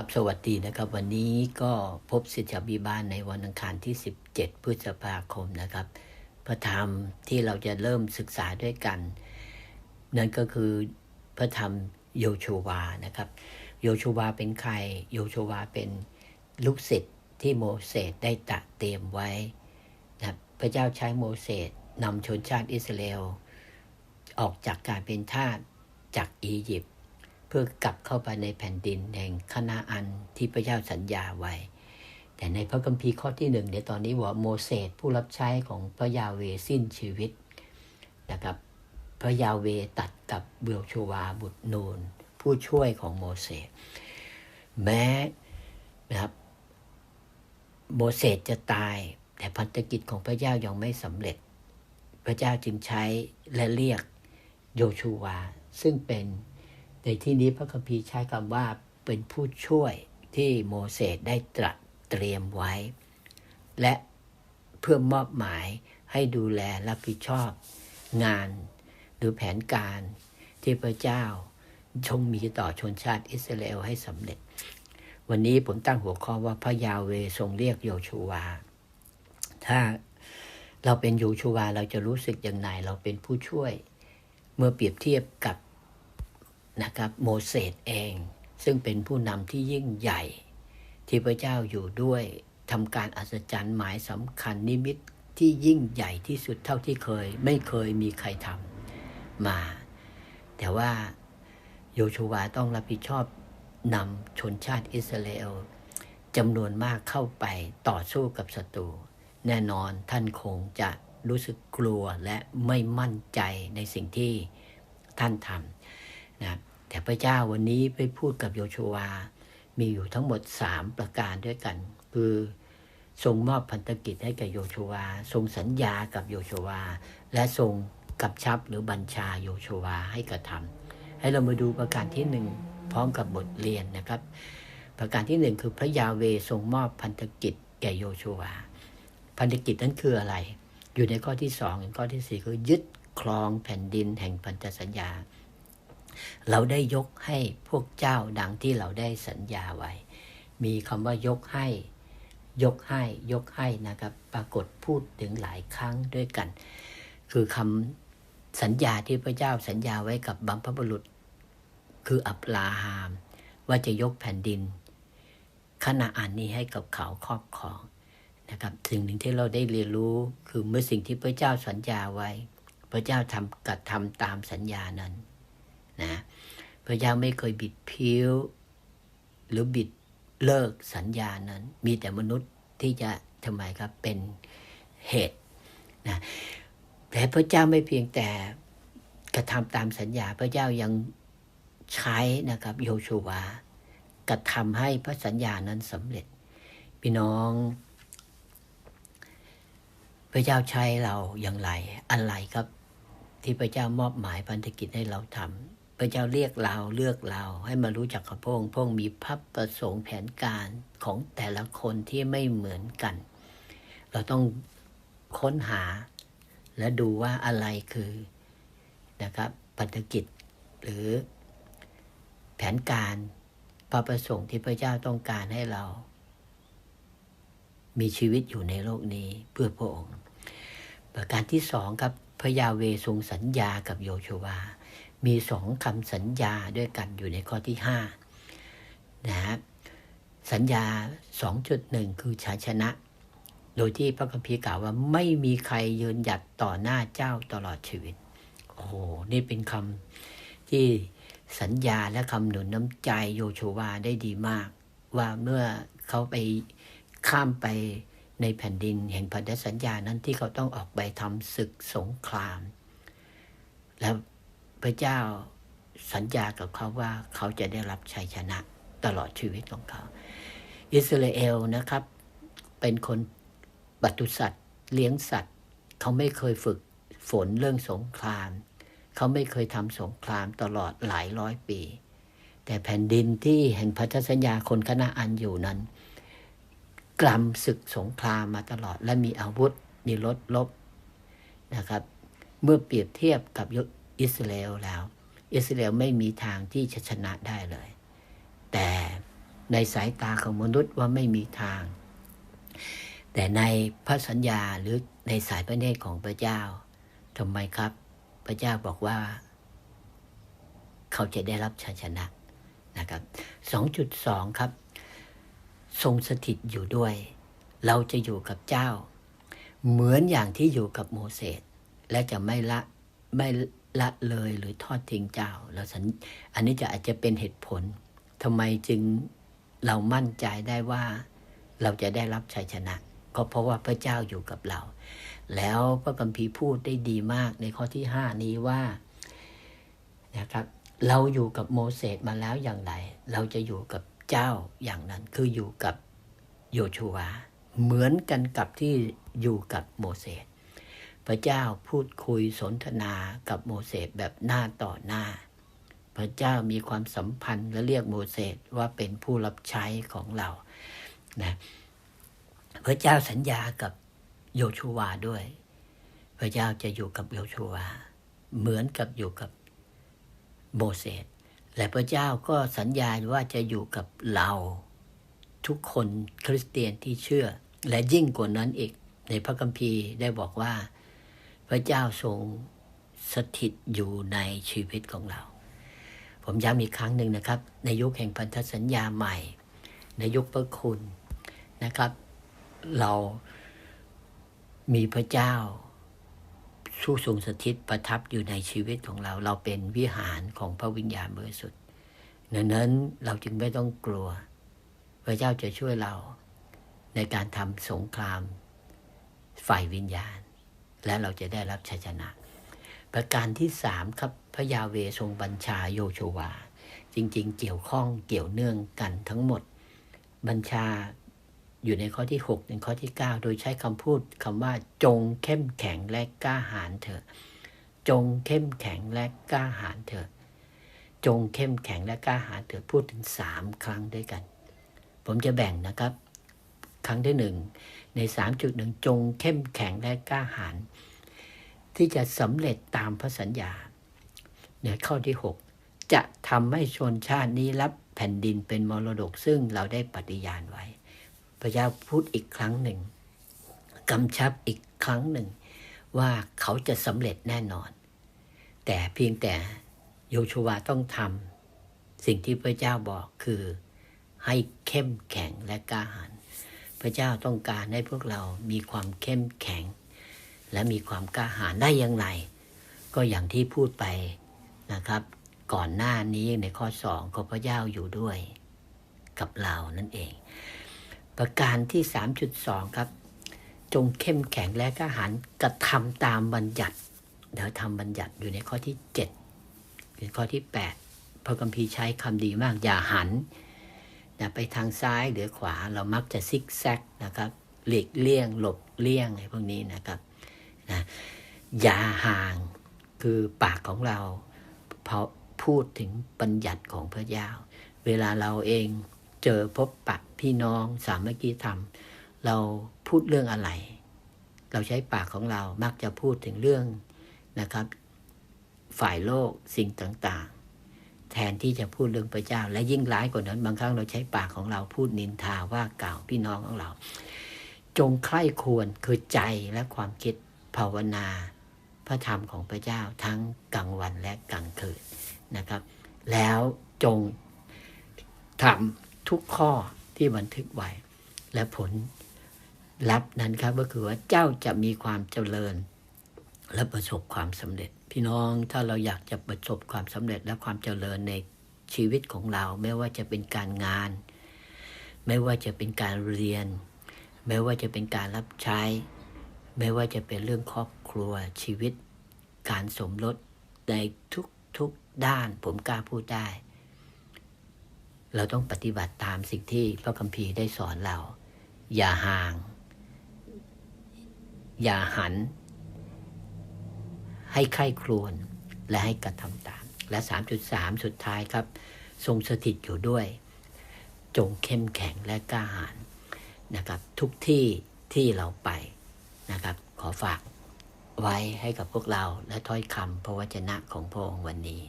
ครับสวัสดีนะครับวันนี้ก็พบสิทธิบิบาลในวันอังคารที่ 17 พฤษภาคมนะครับ พระธรรมที่เราจะเริ่มศึกษาด้วยกัน นั่นก็คือพระธรรมโยชูวานะครับ โยชูวาเป็นใคร โยชูวาเป็นลูกศิษย์ที่โมเสสได้ตะเตรียมไว้นะครับพระเจ้าใช้โมเสสนำชนชาติอิสราเอลออกจากการเป็นทาสจากอียิปต์ เพื่อกลับเข้าไปในแผ่นดินแห่งคณาอันที่พระเจ้าสัญญาไว้ แต่ในพระคัมภีร์ข้อที่หนึ่งในตอนนี้ว่าโมเสสผู้รับใช้ของพระยาเวสิ้นชีวิตนะครับพระยาเวตัดกับเบลชวาบุตรนูนผู้ช่วยของโมเสสแม้นะครับโมเสสจะตาย แต่พันธกิจของพระเจ้ายังไม่สำเร็จ พระเจ้าจึงใช้และเรียกโยชูวา ซึ่งเป็น ในที่นี้พระคัมภีร์ใช้คำว่าเป็นผู้ช่วยที่โมเสสได้ตรัสเตรียมไว้ และเพื่อมอบหมายให้ดูแลรับผิดชอบ งานหรือแผนการที่พระเจ้าทรงมีต่อชนชาติอิสราเอลให้สำเร็จ วันนี้ผมตั้งหัวข้อว่าพระยาเวทรงเรียกโยชูวา ถ้าเราเป็นโยชูวาเราจะรู้สึกอย่างไรเราเป็นผู้ช่วย เมื่อเปรียบเทียบกับ นะครับโมเสสเอง ซึ่งเป็นผู้นำที่ยิ่งใหญ่ ที่พระเจ้าอยู่ด้วยทำการอัศจรรย์หมายสำคัญนิมิตที่ยิ่งใหญ่ที่สุดเท่าที่เคย ไม่เคยมีใครทำมา แต่ว่าโยชูวาต้องรับผิดชอบนำชนชาติอิสราเอลจำนวนมากเข้าไปต่อสู้กับศัตรูแน่นอนท่านคงจะรู้สึกกลัวและไม่มั่นใจในสิ่งที่ท่านทำนะ แต่พระเจ้าวันนี้ไปพูดกับโยชวา มีอยู่ทั้งหมด3ประการด้วยกัน คือทรงมอบพันธกิจให้กับโยชวา ทรงสัญญากับโยชวา และทรงกับชับหรือบัญชาโยชวาให้กระทำให้เรามาดูประการที่หนึ่งพร้อมกับบทเรียนนะครับ ประการที่หนึ่งคือพระยาเวทรงมอบพันธกิจแก่โยชวา พันธกิจนั้นคืออะไร อยู่ในข้อที่สองข้อที่สี่คือยึดครองแผ่นดินแห่งพันธสัญญา เราได้ยกให้พวกเจ้าดังที่เราได้สัญญาไว้ มีคำว่ายกให้ ยกให้ ยกให้นะครับ ปรากฏพูดถึงหลายครั้งด้วยกัน คือคำสัญญาที่พระเจ้าสัญญาไว้กับบัมพบุรุษ คืออับราฮัมว่าจะยกแผ่นดินขณะอ่านนี้ให้กับเขาครอบครองนะครับสิ่งหนึ่งที่เราได้เรียนรู้คือเมื่อสิ่งที่พระเจ้าสัญญาไว้ พระเจ้าทำกระทำตามสัญญานั้น นะ พระเจ้าไม่เคยบิดพิ้ว หรือบิดเลิกสัญญานั้น มีแต่มนุษย์ที่จะทำไมครับเป็นเหตุนะแต่พระเจ้าไม่เพียงแต่กระทำตามสัญญา พระเจ้ายังใช้นะครับ โยชูวากระทำให้พระสัญญานั้นสำเร็จ พี่น้อง พระเจ้าใช้เราอย่างไร อะไรครับ ที่พระเจ้ามอบหมายพันธกิจให้เราทำ พระเจ้าเรียกเราเลือกเราให้มารู้จักกับพระองค์พระองค์มีพับประสงค์แผนการของแต่ละคนที่ไม่เหมือนกัน เราต้องค้นหาและดูว่าอะไรคือนะครับพันธกิจหรือแผนการพระประสงค์ที่พระเจ้าต้องการให้เรา มีชีวิตอยู่ในโลกนี้เพื่อพระองค์ ประการที่สองครับพระยาเวทรงสัญญากับโยชวา มีสองคำสัญญาด้วยกันอยู่ในข้อที่ห้านะครับสัญญา 2.1 คือชัยชนะ โดยที่พระคัมภีร์กล่าวว่าไม่มีใครยืนหยัดต่อหน้าเจ้าตลอดชีวิต โอ้โห นี่เป็นคำที่สัญญาและคำหนุนน้ำใจโยชวาได้ดีมาก ว่าเมื่อเขาไปข้ามไปในแผ่นดินแห่งพันธสัญญานั้นที่เขาต้องออกไปทำศึกสงคราม แล้ว พระเจ้าสัญญากับเขาว่าเขาจะได้รับชัยชนะตลอดชีวิตของเขา อิสราเอลนะครับ เป็นคนบัตุสัตว์เลี้ยงสัตว์ เขาไม่เคยฝึกฝนเรื่องสงคราม เขาไม่เคยทำสงครามตลอดหลายร้อยปี แต่แผ่นดินที่แห่งพันธสัญญาคนคณะอันอยู่นั้น กลัมศึกสงครามมาตลอดและมีอาวุธมีรถลบนะครับ เมื่อเปรียบเทียบกับ อิสราเอลแล้ว อิสราเอลไม่มีทางที่จะชนะได้เลย แต่ในสายตาของมนุษย์ว่าไม่มีทาง แต่ในพระสัญญาหรือในสายพระเนตรของพระเจ้าทำไมครับ พระเจ้าบอกว่า เขาจะได้รับชัยชนะนะครับ 2.2 ครับ ทรงสถิตอยู่ด้วย เราจะอยู่กับเจ้า เหมือนอย่างที่อยู่กับโมเสสและจะไม่ละไม่ ละเลยหรือทอดทิ้งเจ้าเราสันอันนี้จะอาจจะเป็นเหตุผลทำไมจึงเรามั่นใจได้ว่าเราจะได้รับชัยชนะ ก็เพราะว่าพระเจ้าอยู่กับเรา แล้วพระคัมภีร์พูดได้ดีมากในข้อที่ห้านี้ว่านะครับเราอยู่กับโมเสสมาแล้วอย่างไร เราจะอยู่กับเจ้าอย่างนั้น คืออยู่กับโยชูวา เหมือนกันกับที่อยู่กับโมเสส พระเจ้าพูดคุยสนทนากับโมเสสแบบหน้าต่อหน้า พระเจ้ามีความสัมพันธ์และเรียกโมเสสว่าเป็นผู้รับใช้ของเรานะพระเจ้าสัญญากับโยชูวาด้วย พระเจ้าจะอยู่กับโยชูวา เหมือนกับอยู่กับโมเสสและพระเจ้าก็สัญญาว่าจะอยู่กับเราทุกคนคริสเตียนที่เชื่อ และยิ่งกว่านั้นอีกในพระคัมภีร์ได้บอกว่า พระเจ้าทรงสถิตอยู่ในชีวิตของเรา ผมย้ำอีกครั้งหนึ่งนะครับ ในยุคแห่งพันธสัญญาใหม่ ในยุคพระคุณนะครับ เรามีพระเจ้าผู้ทรงสถิตประทับอยู่ในชีวิตของเรา เราเป็นวิหารของพระวิญญาณบริสุทธิ์ดังนั้นเราจึงไม่ต้องกลัว พระเจ้าจะช่วยเราในการทำสงครามฝ่ายวิญญาณ และเราจะได้รับชัยชนะ ประการที่สามครับพระยาเวทรงบัญชาโยโชวา จริงๆ เกี่ยวข้องเกี่ยวเนื่องกันทั้งหมด บัญชาอยู่ในข้อที่6ในข้อที่ 9 โดยใช้คำพูดคำว่า จงเข้มแข็งและกล้าหาญเถอะจงเข้มแข็งและกล้าหาญเถอะจงเข้มแข็งและกล้าหาญเถอะพูดถึงสามครั้งด้วยกัน ผมจะแบ่งนะครับ ครั้งที่หนึ่งใน 3.1 จงเข้มแข็งและกล้าหาญที่จะสำเร็จตามพระสัญญาในข้อที่ 6 จะทำให้ชนชาตินี้รับแผ่นดินเป็นมรดกซึ่งเราได้ปฏิญาณไว้ พระเจ้าพูดอีกครั้งหนึ่งกำชับอีกครั้งหนึ่ง ว่าเขาจะสำเร็จแน่นอน แต่เพียงแต่โยชูวาต้องทำสิ่งที่พระเจ้าบอกคือให้เข้มแข็งและกล้าหาญ พระเจ้าต้องการให้พวกเรามีความเข้มแข็ง และมีความกล้าหาญได้อย่างไร ก็อย่างที่พูดไปนะครับ ก่อนหน้านี้ในข้อสองก็พระเจ้าอยู่ด้วยกับเรานั่นเอง ประการที่ 3.2 ครับ จงเข้มแข็งและกล้าหาญกระทำตามบัญญัติเดี๋ยวทำบัญญัติอยู่ในข้อที่7เป็นข้อที่ 8 พระคัมภีใช้คำดีมากอย่าหัน นะไปทางซ้ายหรือขวาเรามักจะซิกแซกนะครับหลีกเลี่ยง หลบเลี่ยงไอะไรพวกนี้นะครับนะอย่าห่างคือปากของเราพอพูดถึงบัญญัติของพระเจ้า เวลาเราเองเจอพบปะพี่น้องสามัคคีธรรม เราพูดเรื่องอะไร เราใช้ปากของเรามักจะพูดถึงเรื่องนะครับ ฝ่ายโลกสิ่งต่าง ทนที่จะพูดเรื่องพระเจ้า และยิ่งร้ายกว่านั้นบางครั้งเราใช้ปากของเราพูดนินทาว่ากล่าวพี่น้องของเรา จงใคร่ควรคือใจและความคิดภาวนา พระธรรมของพระเจ้าทั้งกลางวันและกลางคืนนะครับ แล้วจงทำทุกข้อที่บันทึกไว้ และผลลัพธ์นั้นครับก็คือว่าเจ้าจะมีความเจริญและประสบความสำเร็จ พี่น้อง ถ้าเราอยากจะประสบความสำเร็จและความเจริญในชีวิตของเรา ไม่ว่าจะเป็นการงาน ไม่ว่าจะเป็นการเรียน ไม่ว่าจะเป็นการรับใช้ ไม่ว่าจะเป็นเรื่องครอบครัวชีวิต การสมรสในทุกทุกด้านผมกล้าพูดได้ เราต้องปฏิบัติตามสิ่งที่พระคัมภีร์ได้สอนเรา อย่าห่าง อย่าหัน ให้ไข้ครวญและให้กระทำตาม และ 3.3 สุดท้ายครับ ทรงสถิตอยู่ด้วย จงเข้มแข็งและกล้าหาญนะครับ ทุกที่ที่เราไปนะครับ ขอฝากไว้ให้กับพวกเราและถ้อยคำพระวจนะของพระองค์วันนี้